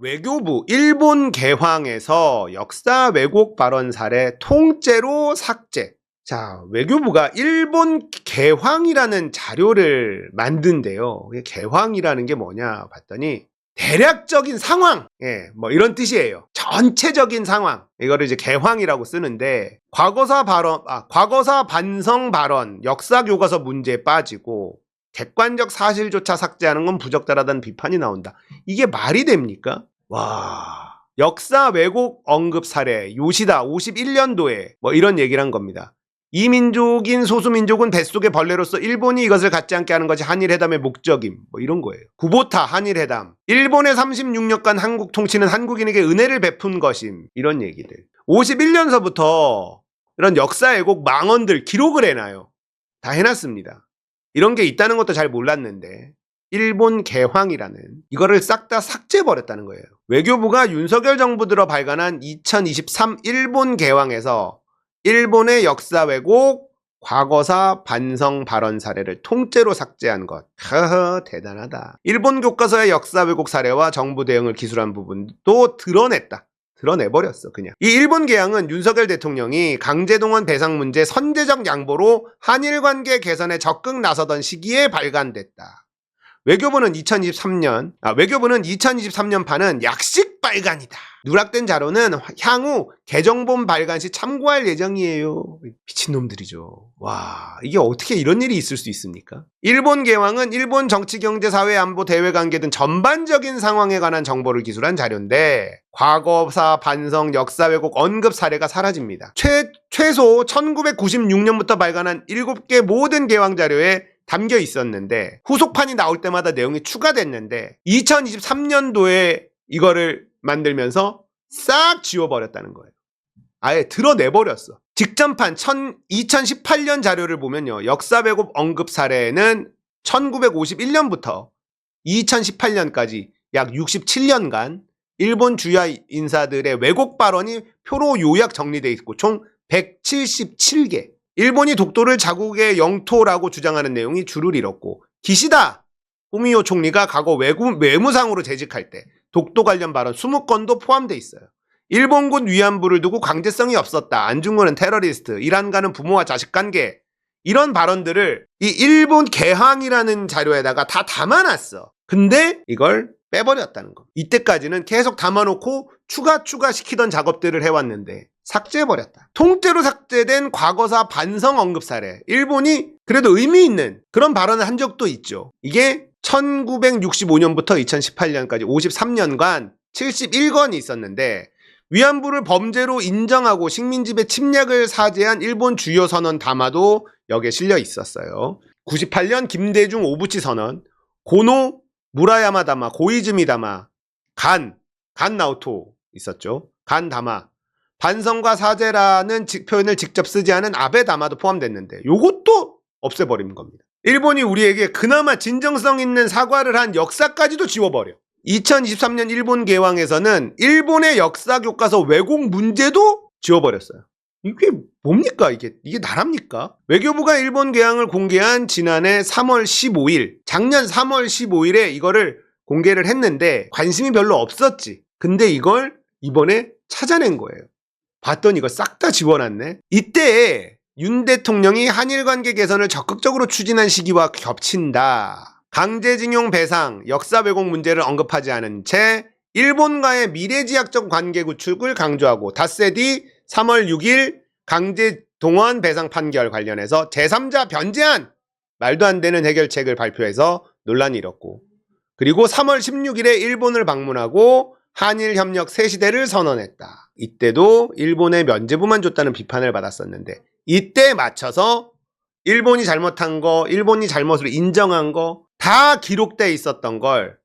외교부 일본 개황에서 역사 왜곡 발언 사례 통째로 삭제. 자, 외교부가 일본 개황이라는 자료를 만든대요. 개황이라는 게 뭐냐 봤더니 대략적인 상황, 예, 뭐 이런 뜻이에요. 전체적인 상황. 이거를 이제 개황이라고 쓰는데 과거사 발언, 아, 과거사 반성 발언, 역사 교과서 문제에 빠지고 객관적 사실조차 삭제하는 건 부적절하다는 비판이 나온다. 이게 말이 됩니까? 와. 역사 왜곡 언급 사례, 요시다 51년도에 뭐 이런 얘기를 한 겁니다. 이민족인 소수민족은 뱃속의 벌레로서 일본이 이것을 갖지 않게 하는 것이 한일회담의 목적임. 뭐 이런 거예요. 구보타 한일회담. 일본의 36년간 한국 통치는 한국인에게 은혜를 베푼 것임. 이런 얘기들. 51년서부터 이런 역사 왜곡 망언들 기록을 해놔요. 다 해놨습니다. 이런 게 있다는 것도 잘 몰랐는데 일본 개황이라는 이거를 싹 다 삭제해버렸다는 거예요. 외교부가 윤석열 정부 들어 발간한 2023 일본 개황에서 일본의 역사 왜곡, 과거사 반성 발언 사례를 통째로 삭제한 것. 허허, 대단하다. 일본 교과서의 역사 왜곡 사례와 정부 대응을 기술한 부분도 드러냈다. 드러내버렸어, 그냥. 이 일본 개항은 윤석열 대통령이 강제동원 배상 문제 선제적 양보로 한일 관계 개선에 적극 나서던 시기에 발간됐다. 외교부는 2023년, 아, 외교부는 2023년 판은 약식 발간이다. 누락된 자료는 향후 개정본 발간 시 참고할 예정이에요. 미친놈들이죠. 와, 이게 어떻게 이런 일이 있을 수 있습니까? 일본 개왕은 일본 정치, 경제, 사회, 안보, 대외 관계 등 전반적인 상황에 관한 정보를 기술한 자료인데, 과거사, 반성, 역사 왜곡, 언급 사례가 사라집니다. 최, 최소 1996년부터 발간한 7개 모든 개왕 자료에 담겨 있었는데 후속판이 나올 때마다 내용이 추가됐는데 2023년도에 이거를 만들면서 싹 지워버렸다는 거예요. 아예 드러내버렸어. 직전판 2018년 자료를 보면요. 역사 왜곡 언급 사례는 1951년부터 2018년까지 약 67년간 일본 주야 인사들의 왜곡 발언이 표로 요약 정리돼 있고 총 177개. 일본이 독도를 자국의 영토라고 주장하는 내용이 줄을 잃었고 기시다 후미오 총리가 과거 외구, 외무상으로 재직할 때 독도 관련 발언 20건도 포함돼 있어요. 일본군 위안부를 두고 강제성이 없었다. 안중근은 테러리스트. 이란과는 부모와 자식 관계. 이런 발언들을 이 일본 개항이라는 자료에다가 다 담아놨어. 근데 이걸 빼버렸다는 거. 이때까지는 계속 담아놓고 추가 추가 시키던 작업들을 해왔는데 삭제해버렸다. 통째로 삭제된 과거사 반성 언급 사례. 일본이 그래도 의미 있는 그런 발언을 한 적도 있죠. 이게 1965년부터 2018년까지 53년간 71건이 있었는데 위안부를 범죄로 인정하고 식민지배 침략을 사죄한 일본 주요 선언 담화도 여기에 실려 있었어요. 98년 김대중 오부치 선언, 고노 무라야마 다마, 고이즈미 다마, 간, 간 나오토 있었죠. 간 다마. 반성과 사죄라는 지- 표현을 직접 쓰지 않은 아베 다마도 포함됐는데 요것도 없애버린 겁니다. 일본이 우리에게 그나마 진정성 있는 사과를 한 역사까지도 지워버려. 2023년 일본 개왕에서는 일본의 역사 교과서 왜곡 문제도 지워버렸어요. 이게 뭡니까 이게 이게 나랍니까? 외교부가 일본 개항을 공개한 지난해 3월 15일, 작년 3월 15일에 이거를 공개를 했는데 관심이 별로 없었지. 근데 이걸 이번에 찾아낸 거예요. 봤더니 이거 싹다 지워놨네. 이때 윤 대통령이 한일 관계 개선을 적극적으로 추진한 시기와 겹친다. 강제징용 배상, 역사 왜곡 문제를 언급하지 않은 채 일본과의 미래지향적 관계 구축을 강조하고 닷새 뒤 3월 6일 강제 동원 배상 판결 관련해서 제3자 변제안 말도 안 되는 해결책을 발표해서 논란이 일었고 그리고 3월 16일에 일본을 방문하고 한일 협력 새 시대를 선언했다. 이때도 일본의 면제부만 줬다는 비판을 받았었는데 이때 맞춰서 일본이 잘못한 거, 일본이 잘못을 인정한 거 다 기록돼 있었던 걸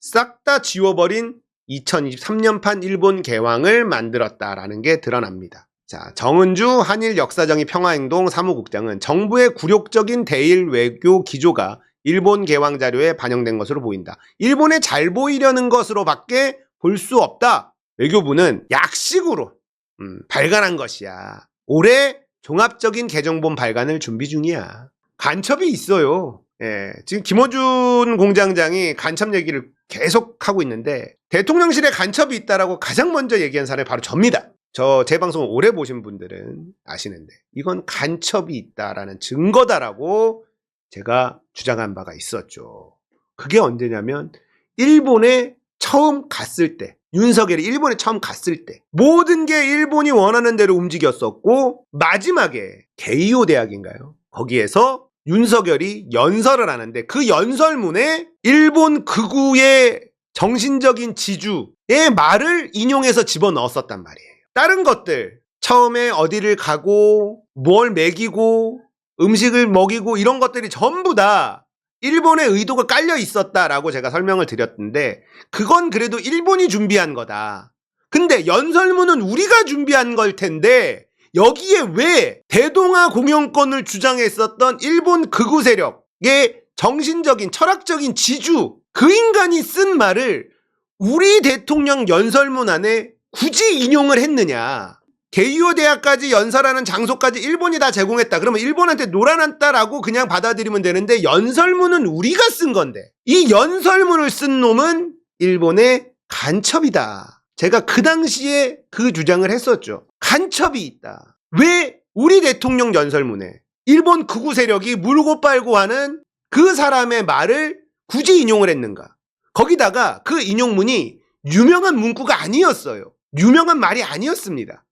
싹 다 지워버린 2023년판 일본 개왕을 만들었다라는 게 드러납니다. 자, 정은주 한일 역사정의 평화행동 사무국장은 정부의 굴욕적인 대일 외교 기조가 일본 개왕 자료에 반영된 것으로 보인다. 일본에 잘 보이려는 것으로밖에 볼 수 없다. 외교부는 약식으로 음, 발간한 것이야. 올해 종합적인 개정본 발간을 준비 중이야. 간첩이 있어요. 예, 지금 김어준 공장장이 간첩 얘기를 계속 하고 있는데 대통령실에 간첩이 있다라고 가장 먼저 얘기한 사람이 바로 접니다. 저 제 방송을 오래 보신 분들은 아시는데 이건 간첩이 있다라는 증거다라고 제가 주장한 바가 있었죠. 그게 언제냐면 일본에 처음 갔을 때 윤석열이 일본에 처음 갔을 때 모든 게 일본이 원하는 대로 움직였었고 마지막에 게이오 대학인가요? 거기에서 윤석열이 연설을 하는데 그 연설문에 일본 극우의 정신적인 지주의 말을 인용해서 집어넣었었단 말이에요. 다른 것들 처음에 어디를 가고 뭘 먹이고 음식을 먹이고 이런 것들이 전부 다 일본의 의도가 깔려 있었다라고 제가 설명을 드렸는데 그건 그래도 일본이 준비한 거다. 근데 연설문은 우리가 준비한 걸 텐데 여기에 왜 대동아 공영권을 주장했었던 일본 극우 세력의 정신적인 철학적인 지주 그 인간이 쓴 말을 우리 대통령 연설문 안에 굳이 인용을 했느냐. 게이오 대학까지 연설하는 장소까지 일본이 다 제공했다. 그러면 일본한테 놀아났다라고 그냥 받아들이면 되는데 연설문은 우리가 쓴 건데 이 연설문을 쓴 놈은 일본의 간첩이다. 제가 그 당시에 그 주장을 했었죠. 간첩이 있다. 왜 우리 대통령 연설문에 일본 극우 세력이 물고 빨고 하는 그 사람의 말을 굳이 인용을 했는가? 거기다가 그 인용문이 유명한 문구가 아니었어요. 유명한 말이 아니었습니다.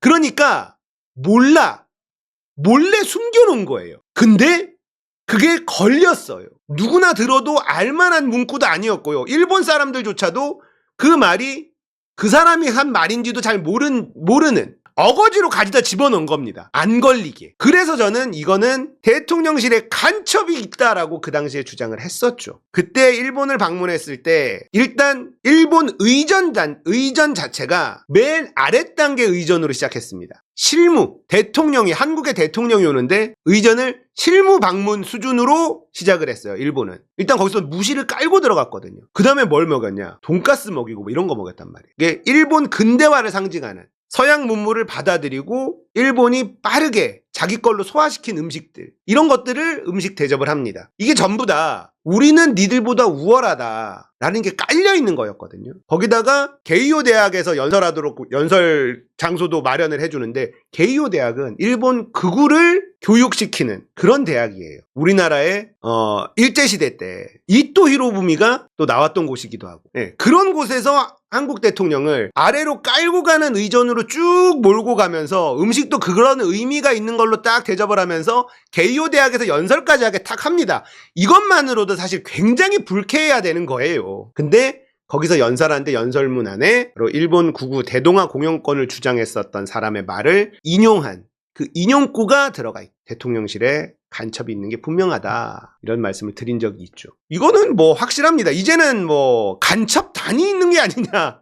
그러니까 몰라. 몰래 숨겨놓은 거예요. 근데 그게 걸렸어요. 누구나 들어도 알만한 문구도 아니었고요. 일본 사람들조차도 그 말이 그 사람이 한 말인지도 잘 모른, 모르는 어거지로 가져다 집어넣은 겁니다. 안 걸리게. 그래서 저는 이거는 대통령실에 간첩이 있다라고 그 당시에 주장을 했었죠. 그때 일본을 방문했을 때 일단 일본 의전단 의전 자체가 맨 아랫 단계 의전으로 시작했습니다. 실무 대통령이 한국의 대통령이 오는데 의전을 실무 방문 수준으로 시작을 했어요. 일본은 일단 거기서 무시를 깔고 들어갔거든요. 그 다음에 뭘 먹였냐? 돈가스 먹이고 뭐 이런 거 먹였단 말이에요. 이게 일본 근대화를 상징하는 서양 문물을 받아들이고 일본이 빠르게 자기 걸로 소화시킨 음식들 이런 것들을 음식 대접을 합니다. 이게 전부 다 우리는 니들보다 우월하다 라는 게 깔려 있는 거였거든요. 거기다가 게이오 대학에서 연설하도록 연설 장소도 마련을 해주는데 게이오 대학은 일본 극우를 교육시키는 그런 대학이에요. 우리나라의 어, 일제 시대 때 이토 히로부미가 또 나왔던 곳이기도 하고 예, 그런 곳에서 한국 대통령을 아래로 깔고 가는 의전으로 쭉 몰고 가면서 음식도 그런 의미가 있는 걸로 딱 대접을 하면서 게이오 대학에서 연설까지 하게 탁 합니다. 이것만으로도 사실 굉장히 불쾌해야 되는 거예요. 근데 거기서 연설하는데 연설문 안에 일본 구구 대동아 공영권을 주장했었던 사람의 말을 인용한 그 인용구가 들어가 있. 대통령실에 간첩이 있는 게 분명하다. 이런 말씀을 드린 적이 있죠. 이거는 뭐 확실합니다. 이제는 뭐 간첩 단이 있는 게 아니냐.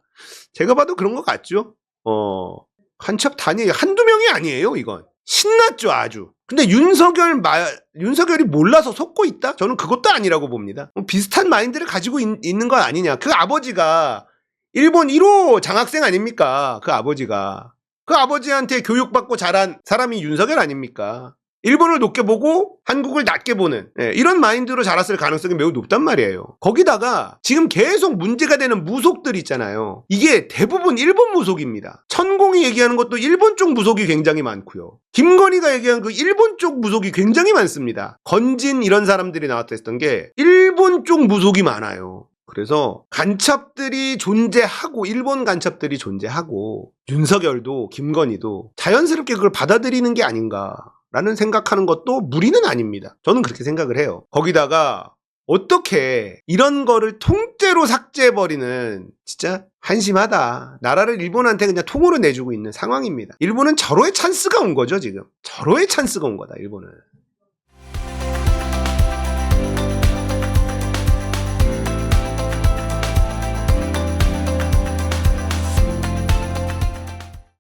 제가 봐도 그런 것 같죠. 어, 간첩 단이 한두 명이 아니에요, 이건. 신났죠, 아주. 근데 윤석열 말, 윤석열이 몰라서 속고 있다? 저는 그것도 아니라고 봅니다. 뭐 비슷한 마인드를 가지고 있, 있는 건 아니냐. 그 아버지가 일본 1호 장학생 아닙니까? 그 아버지가. 그 아버지한테 교육받고 자란 사람이 윤석열 아닙니까? 일본을 높게 보고 한국을 낮게 보는 예, 이런 마인드로 자랐을 가능성이 매우 높단 말이에요. 거기다가 지금 계속 문제가 되는 무속들 있잖아요. 이게 대부분 일본 무속입니다. 천공이 얘기하는 것도 일본 쪽 무속이 굉장히 많고요. 김건희가 얘기한 그 일본 쪽 무속이 굉장히 많습니다. 건진 이런 사람들이 나왔다 했던 게 일본 쪽 무속이 많아요. 그래서 간첩들이 존재하고 일본 간첩들이 존재하고 윤석열도 김건희도 자연스럽게 그걸 받아들이는 게 아닌가 라는 생각하는 것도 무리는 아닙니다. 저는 그렇게 생각을 해요. 거기다가 어떻게 이런 거를 통째로 삭제해버리는 진짜 한심하다. 나라를 일본한테 그냥 통으로 내주고 있는 상황입니다. 일본은 절호의 찬스가 온 거죠, 지금. 절호의 찬스가 온 거다, 일본은.